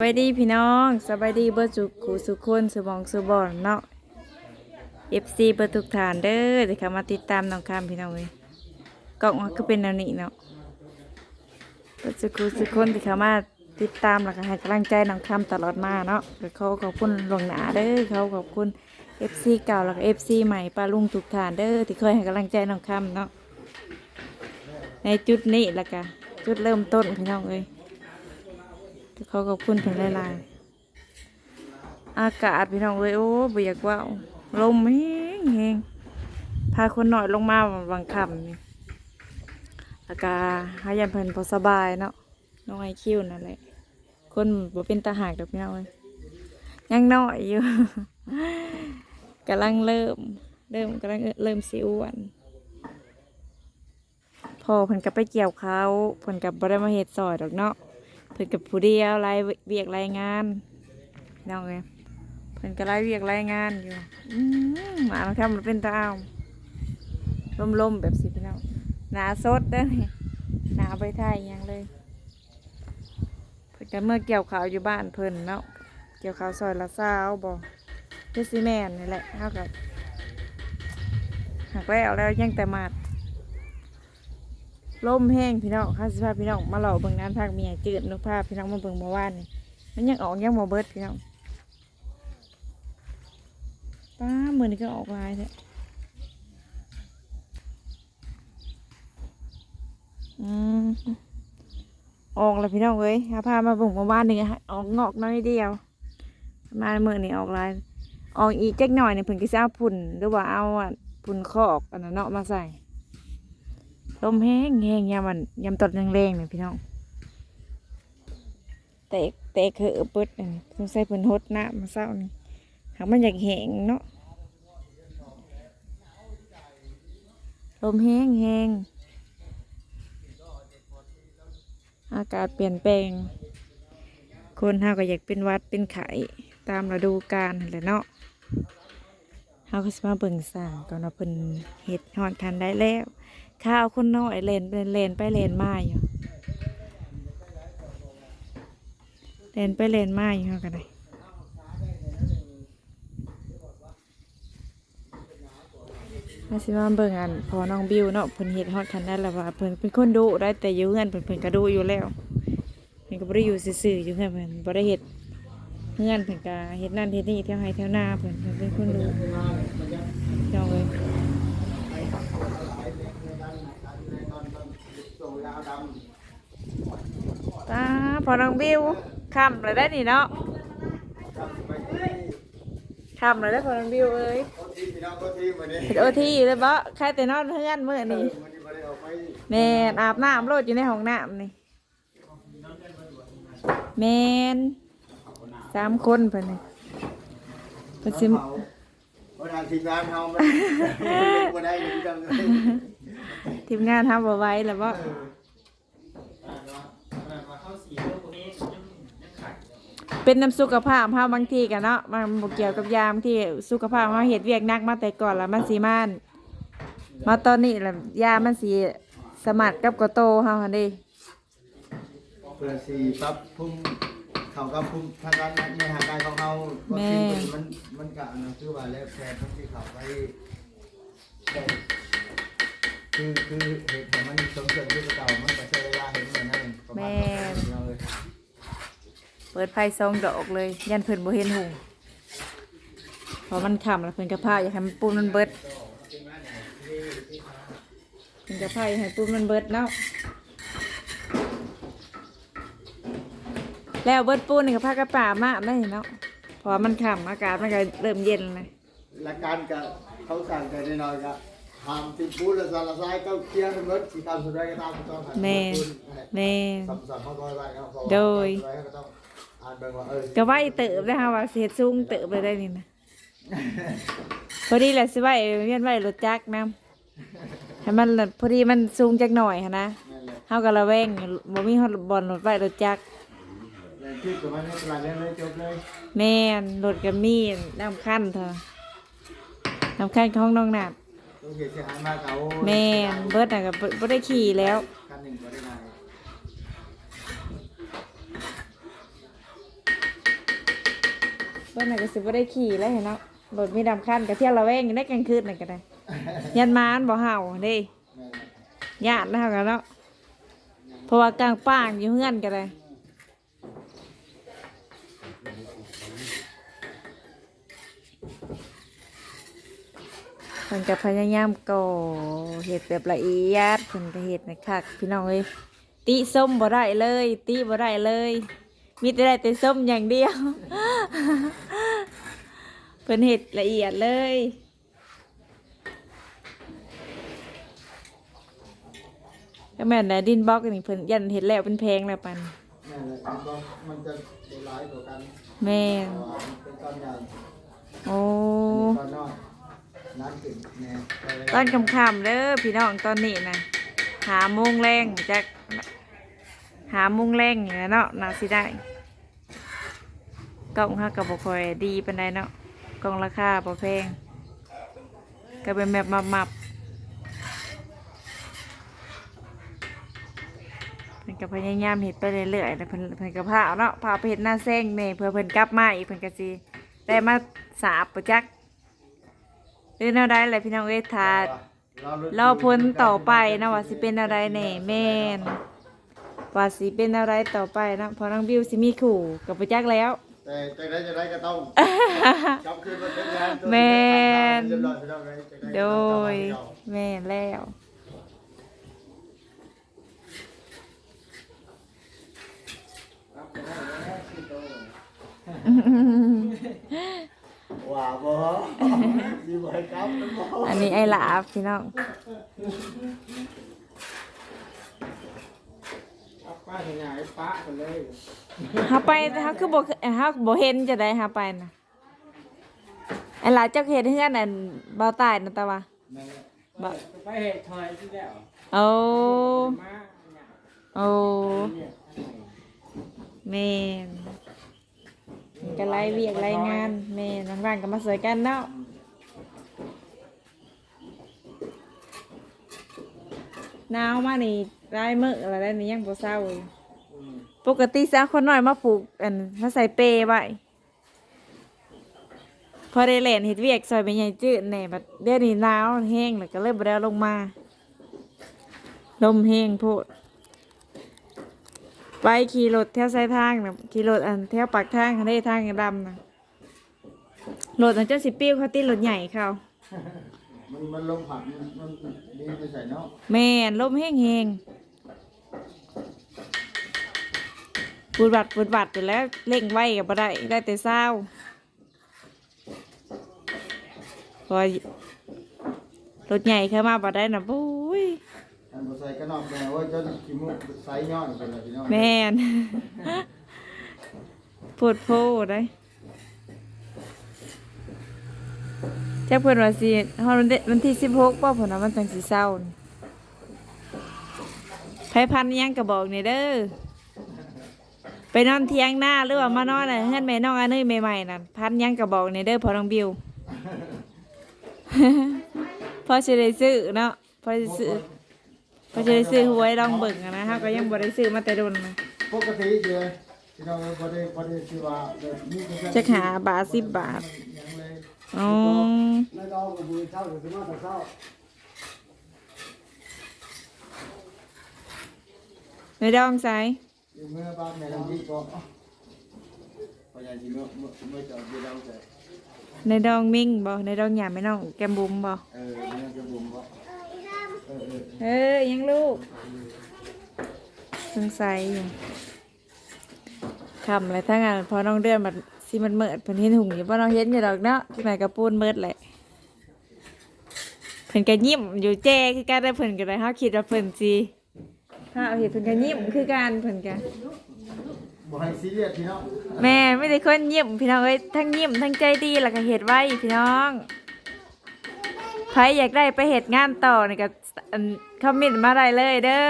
สบายดีพี่น้องสบายดีเบิร์สุขูสุคนสมองสุบอนเนาะ FC เบิร์ทุกฐานเด้อที่เข้ามาติดตามน้องคำพี่น้องเลยกล่องก็เป็นแนวนี้เนาะเบิร์สุขูสุคนที่เข้ามาติดตามแล้วก็ให้กำลังใจน้องคำตลอดมาเนาะเขาขอบคุณหลวงหนาเด้อเขาขอบคุณ FC เก่าแล้วก็ FC ใหม่ป้าลุงทุกฐานเด้อที่เคยให้กำลังใจน้องคำเนาะในจุดนี้แล้วก็จุดเริ่มต้นพี่น้องเอ้ย เขาขอบคุณถึงหลายๆอากาศพี่น้องเอ้ยโอ้บ่อยากว่าลมแห้งแห้งพาคนหน่อยลงมาบางคำนี่อากาศหายันเพิ่นพอสบายเนาะน้องไอคิวนั่นแหละคนบ่เป็นตาหากดอกพี่น้องเอ้ยยังน้อยอยู่กำลังเริ่ม เริ่มกำลังเริ่มสิอ้วนพอเพิ่นก็ไปเกี่ยวเขาเพิ่นก็บ่ได้มาเฮ็ดซอยดอกเนาะ เพิ่นกับผู้เดียวรายเวียกรายงานน้องเอ้ยเพิ่นก็รายเวียกรายงานอยู่อืมหมาทำมันเป็นตาเอาลมๆแบบสิพี่น้องหนาสดเด้อหนาไปไทยยังเลยเพิ่นก็เมื่อเกี่ยวขาวอยู่บ้านเพิ่นเนาะเกี่ยวขาวซอยละเศร้าบ่คือซีแมนนี่แหละเท่ากับหักแล้วแล้วยังแต่มาด ลมแห้งพี่น้องข้าสิพาพี่น้องมาหล่อเบิ่งน้ำทางเมียจืดนุภาพพี่น้องมาเบิ่งเมื่อวานนี่มันยังออกยังโมเบิดพี่น้องป้าเหมือนก็ออกลายเนี่ยอืมออกแล้วพี่น้องเอ้ยถ้าพามาบิ่งมื่อวานนี่ออกงอกน้อยเดียว มาเมื่อนี่ออกลาย ออกอีกจักหน่อยเนี่ยเพิ่นก็สิเอาพุ่นหรือว่าเอาอะพุ่นคอกอันนั้นเนาะมาใส่ ลมแห้งแห้งยามมันยามตดแรงๆเนี่ยพี่น้องเตะเตะคือเปิดนนี้ต้องใส่เพิ่นฮดน้ำมาเศร้านี่หากมันอยากแห้งเนาะลมแห้งแห้งอากาศเปลี่ยนแปลง คนเฮาก็อยากเป็นวัดเป็นไข้ตามฤดูกาลนั่นแหละเนาะ เฮาก็สิมาเบิ่งสร้างก่อนว่าเพิ่นเฮ็ดฮอดทันได้แล้วข้าวคนน้อยเลนไปเลนไปเลนมาอยู่เลนไปเลนมาอยู่เท่ากันเลยมาสิมาเบิ่งอันพอน้องบิวเนาะเพิ่นเฮ็ดฮอดคันได้แล้วว่าเพิ่นเป็นคนดุได้แต่อยู่เฮือนเพิ่นเพิ่นก็ดุอยู่แล้วเพิ่นก็บ่ได้อยู่ซื่อๆอยู่เฮือนเพิ่นบ่ได้เฮ็ด เฮือนเพิ่นก็เฮ็ดนั่นเฮ็ดนี่เที่ยวไห้เที่ยวนาเพิ่นเพิ่นเป็นคนดุเจ้าเอ้ยตาพอน้องบิวคำเลยได้นี่เนาะคำเลยได้พอน้องบิวเอ้ยโอทีเลยบ่ใครแต่นอนเพื่อนเมื่อนี้แม่อาบน้ำโลดอยู่ในห้องน้ำนี่แมน สามคนเพิ่นนี่เพิ่นสิเผาวันทางทีมงานเฮามันบ่ได้พี่น้องเลยทีมงานทำบ่ไหว้แล้วบ่เป็นน้ำสุขภาพเฮาบางทีกันเนาะมันบ่เกี่ยวกับยามที่สุขภาพเฮาเฮ็ดเวียกหนักมาแต่ก่อนแล้วมันสิมานมาตอนนี้แล้วยามันสิสมัครกับกระโตเฮาหั่นเด้เพื่อสิปรับภูมิ เขากับภูมิทางการในหางกายของเฮาวัคซีนมันมันก็อันนั้นคือว่าแล้วแพทย์ทั้งที่เขาไปแต่คือคือเหตุให้มันสมเสริมที่เก่ามันก็ใช้เวลาเห็นเหมือนนั่นประมาณนั้นเราเลยเปิดไฟซองดอกเลย ยันเพิ่นบ่เห็นหูเพราะมันค่ำแล้วเพิ่นกระพาอยากให้มันปูนมันเบิดเพิ่นกระพาอยากให้ปูนมันเบิดเนาะ แล้วเบิดปูนนี่กระพากระป่ามากได้เนาะเพราะว่ามันค่ำอากาศมันก็เริ่มเย็นเลยหลักการกับเขาสั่งกันน้อยๆก็ทำติดปูนและสารทรายก็เคลียร์ทั้งหมดสิตามสุดได้ก็ตามต้องผ่านแม่แม่สัมสัมเขาร้อยไว้ครับโดยไว้ก็ต้องอ่านเบิ่งว่าเออก็ไว้เติบได้ค่ะว่าสิเฮ็ดสูงเติบเลยได้นี่นะพอดีแหละสิไว้เวียนไว้รถจักรนํให้มันพอดีมันสูงจักหน่อยหั้นนะนั่นแหละเฮาก็ระแวงบ่มีฮอดบ่อนรถไฟรถจักรแล้ว ที่กับมันหลายเรื่องเลยจบเลยแม่นรถก็มีน้ำคันเถอะน้ำคันของน้องนาดต้องเสียหายมากเขาแม่นเบิร์ดน่ะก็บ่บ่ได้ขี่แล้วคันหนึ่งก็ได้นายพิ่นน่ะก็สิบ่ได้ขี่แล้วเห็นเนาะรถมีดำคันก็เที่ยวละแวงอยู่ในกลางคืนนั่นก็ได้ ยันมานบ่เห่าเด้ญาติแล้วกันเนาะเพราะว่ากลางป้างอยู่เฮือนก็ได้ เพิ่นก็พยายามก่อเฮ็ดแบบละเอียดเพิ่นก็เฮ็ดนะคักพี่น้องเอ้ยติส้มบ่ได้เลย ติบ่ได้เลย มีแต่ได้แต่ส้มอย่างเดียวเพิ่นเฮ็ดละเอียดเลยก็แม่นนะดินบล็อกนี่เพิ่นยันเห็ดแล้วเป็นแพงแล้วปันแม่นเลยมันก็มันจะโดนร้ายกว่ากันแม่นเพราะว่ามันเป็นต้นใหญ่โอ้ต้นน้อย น้ำขึ้นแน่ตอนคำคำๆเด้อพี่น้องตอนนี้นะหาโมงแรงจากหาโมงแรงอย่างเนาะน่าสิได้กล่องฮักกับบค่อยดีปานใดเนาะกล่องราคาบ่แพงก็เป็นแบบมับๆเพิ่นก็พยายามเฮ็ดไปเรื่อยๆแต่เพิ่นเพิ่นก็พาเอาเนาะพาไปเฮ็ดหน้าแซงแม่เพื่อเพิ่นกลับมาอีกเพิ่นก็สิได้มาสาบประจัก หรือแนวใดแหละพี่น้องเอ้ยทาเราพ้นต่อไปนะว่าสิเป็นอะไรแหน่แม่นว่าสิเป็นอะไรต่อไปนะเพอน้องบิวสิมีขู่กับประจักแล้ว แต่จะได้จะได้ก็ต้องจับคืนมันเป็นงานตัวแม่นเรียบร้อยไปแล้วไงจะไโดยกลับมาแม่นแล้วว่าบ่ดีบ่ให้กลับมันบ่ อันนี้ไอ้หลาบพี่น้องเอาป้าเห็นไงป้ากันเลยเฮาไปเฮาคือบ่เฮาบ่เห็นจะได้เฮาไปนะไอ้หลาเจ้าเฮ็ดเฮือนอันบ่าวตายนั่นตะว่าแม่บ่ไปเห็ดถอยที่แล้วโอ้มาเนี่ยโอ้เนี่ยแม่นมันก็ไล่เวียกไล่งานแม่นว่างๆก็มาสวยกันเนาะ หนาวมานี่ได้มื้ออะไรได้นี่ยังบ่เศร้าอยู่ปกติสาวคนน้อยมาปลูกอันมาใส่เปไว้พอได้เล่นเฮ็ดเวียกซอยเป็นใหญ่จืดแหน่บัดเดี๋ยวนี้หนาวแห้งแล้วก็เลยบ่ได้เอาลงมาลมแห้งโพดไปขี่รถแถวสายทางนะขี่รถอันแถวปากทางคันได้ทางดำนะรถอันเจ้าสิปิ้วเขาติดรถใหญ่เขา มันมันลงผักมันมันดีไปใส่เนาะแม่นลมแห้งแหงปูดบัดปูดบัดอยู่แล้วเร่งไว้กับบ่ได้ได้แต่เศร้าพอรถใหญ่เข้ามาบ่ได้นะปุ้ยอันบ่ใส่กระนอกแม่ว่าจนขี้มูกใส่ย่อยเป็นอะไรพี่น้องแม่นพูดโพดได้แจ้าเพิ่นว่าสิฮอดวันเดวันที่16ป่ะเพิ่นว่ามันจังสิเศร้านี่ไผพันอิหยังก็บอกนี่เด้อไปนอนเที่ยงหน้าหรือว่ามานอนน่ะเฮือนแม่น้องอันนี้ใหม่ๆนั่นพันหยังก็บอกนี่เด้อพอน้องบิว พอสิได้ซื้อเนาะพอสิซื้อพอสิได้ซื้อหวยลองเบิ่งอะนะฮะก็ยังบ่ได้ซื้อมาแต่โดนนะ ปกติเด้อพี่น้องบ่ได้บ่ได้สิว่าแบบมีคนจะหาบาท10บาทยังเลย อ๋อไม่ต้องกับมือเช้าหรือมาแต่เช้าในดองใสอยู่เมื่อบ้านแม่ลำที่ก็พยายามสิเมื่อเมื่อเมื่อจะเอาอยู่แล้วแต่ในดองมิ่งบ่ในดองหยาไม่น้องแกมบุมบ่เออเมื่อจะบุ๋มก็เออเออเอ้ยยังลูกสงสัยอยู่คำอะไรทั้งนั้นพอน้องเดือนมัน สิมันเมิดเพิ่นเห็นหุงอยู่บ่น้องเห็นอยู่ดอกเนาะที่ไหนกระปูนเมิดแหละเพิ่นก็ยิ้มอยู่แจ้คือกันได้เพิ่นก็ได้เฮาคิดว่าเพิ่นสิถ้าเอาเห็ดเพิ่นก็ยิ้มคือกันเพิ่นก็บ่ให้ซีเรียสพี่น้องแม่ไม่ได้คนยิ้มพี่น้องเอ้ยทั้งยิ้มทั้งใจดีแล้วก็เฮ็ดไว้พี่น้องใครอยากได้ไปเฮ็ดงานต่อนี่ก็อันคอมเมนต์มาได้เลยเด้อ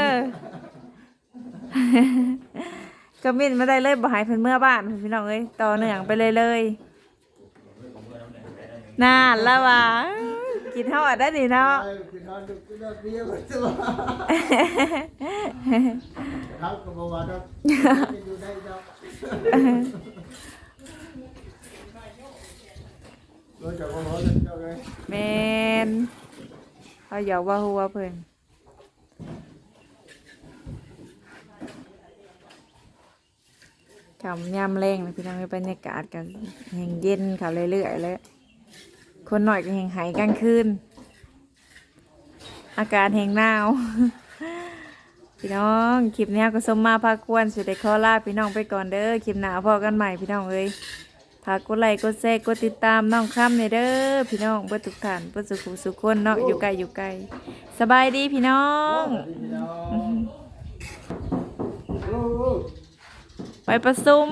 ก็มินไม่ได้เลยบ่หายเพิ่นเมื่อบ้านพี่น้องเอ้ยต่อเนื่องไปเลยเลยนานแล้วว่กินเท่าอันได้ดีเนาะวใช่ม่าอยู่ได้าแมนเขาอยากว่าหัวเพิ่น คำยามแรงนะพี่น้องเอ้ยบรรยากาศกันแห่งเย็นเขาเรื่อยๆเลยคนหน่อยก็แห่งหายกลางคืนอากาศแห่งหนาวพี่น้องคลิปนี้ก็สมมาพาควรสุดได้ขอลาพี่น้องไปก่อนเด้อคลิปหน้าพอกันใหม่พี่น้องเอ้ยฝากกดไลค์กดแชร์กดติดตามน้องค่ำเนี่ยเด้อพี่น้องเพื่อทุกท่านเพื่อสุขสุขคนเนาะอยู่ไกลอยู่ไกลสบายดีพี่น้องพี่น้อง ไปประชุม